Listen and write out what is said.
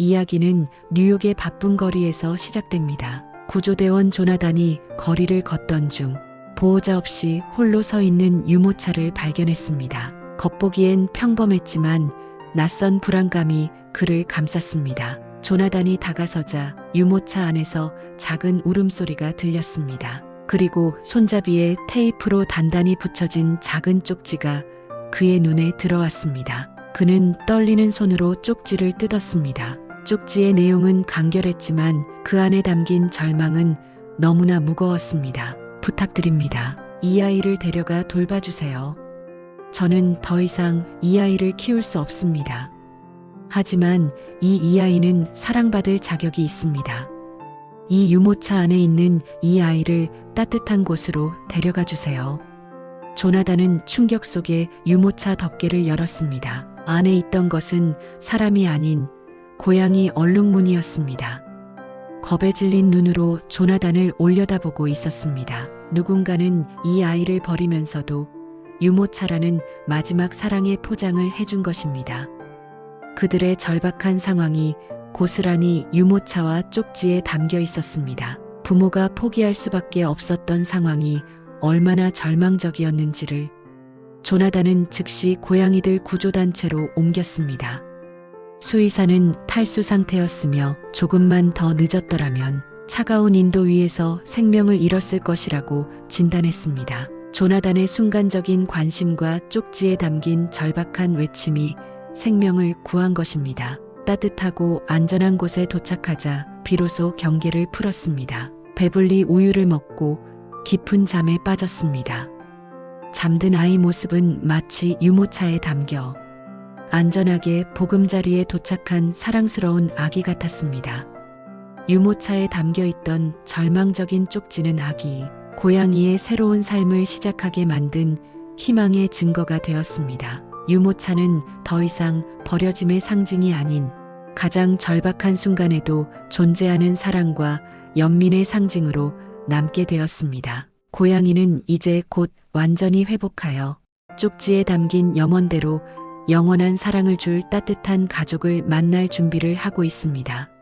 이야기는 뉴욕의 바쁜 거리에서 시작됩니다. 구조대원 조나단이 거리를 걷던 중 보호자 없이 홀로 서 있는 유모차를 발견했습니다. 겉보기엔 평범했지만 낯선 불안감이 그를 감쌌습니다. 조나단이 다가서자 유모차 안에서 작은 울음소리가 들렸습니다. 그리고 손잡이에 테이프로 단단히 붙여진 작은 쪽지가 그의 눈에 들어왔습니다. 그는 떨리는 손으로 쪽지를 뜯었습니다. 쪽지의 내용은 간결했지만 그 안에 담긴 절망은 너무나 무거웠습니다. 부탁드립니다. 이 아이를 데려가 돌봐주세요. 저는 더 이상 이 아이를 키울 수 없습니다. 하지만 이 이 아이는 사랑받을 자격이 있습니다. 이 유모차 안에 있는 이 아이를 따뜻한 곳으로 데려가 주세요. 조나단은 충격 속에 유모차 덮개를 열었습니다. 안에 있던 것은 사람이 아닌 고양이 얼룩무늬였습니다. 겁에 질린 눈으로 조나단을 올려다보고 있었습니다. 누군가는 이 아이를 버리면서도 유모차라는 마지막 사랑의 포장을 해준 것입니다. 그들의 절박한 상황이 고스란히 유모차와 쪽지에 담겨 있었습니다. 부모가 포기할 수밖에 없었던 상황이 얼마나 절망적이었는지를 조나단은 즉시 고양이들 구조단체로 옮겼습니다. 수의사는 탈수 상태였으며 조금만 더 늦었더라면 차가운 인도 위에서 생명을 잃었을 것이라고 진단했습니다. 조나단의 순간적인 관심과 쪽지에 담긴 절박한 외침이 생명을 구한 것입니다. 따뜻하고 안전한 곳에 도착하자 비로소 경계를 풀었습니다. 배불리 우유를 먹고 깊은 잠에 빠졌습니다. 잠든 아이 모습은 마치 유모차에 담겨 안전하게 보금자리에 도착한 사랑스러운 아기 같았습니다. 유모차에 담겨 있던 절망적인 쪽지는 아기, 고양이의 새로운 삶을 시작하게 만든 희망의 증거가 되었습니다. 유모차는 더 이상 버려짐의 상징이 아닌 가장 절박한 순간에도 존재하는 사랑과 연민의 상징으로 남게 되었습니다. 고양이는 이제 곧 완전히 회복하여 쪽지에 담긴 염원대로 영원한 사랑을 줄 따뜻한 가족을 만날 준비를 하고 있습니다.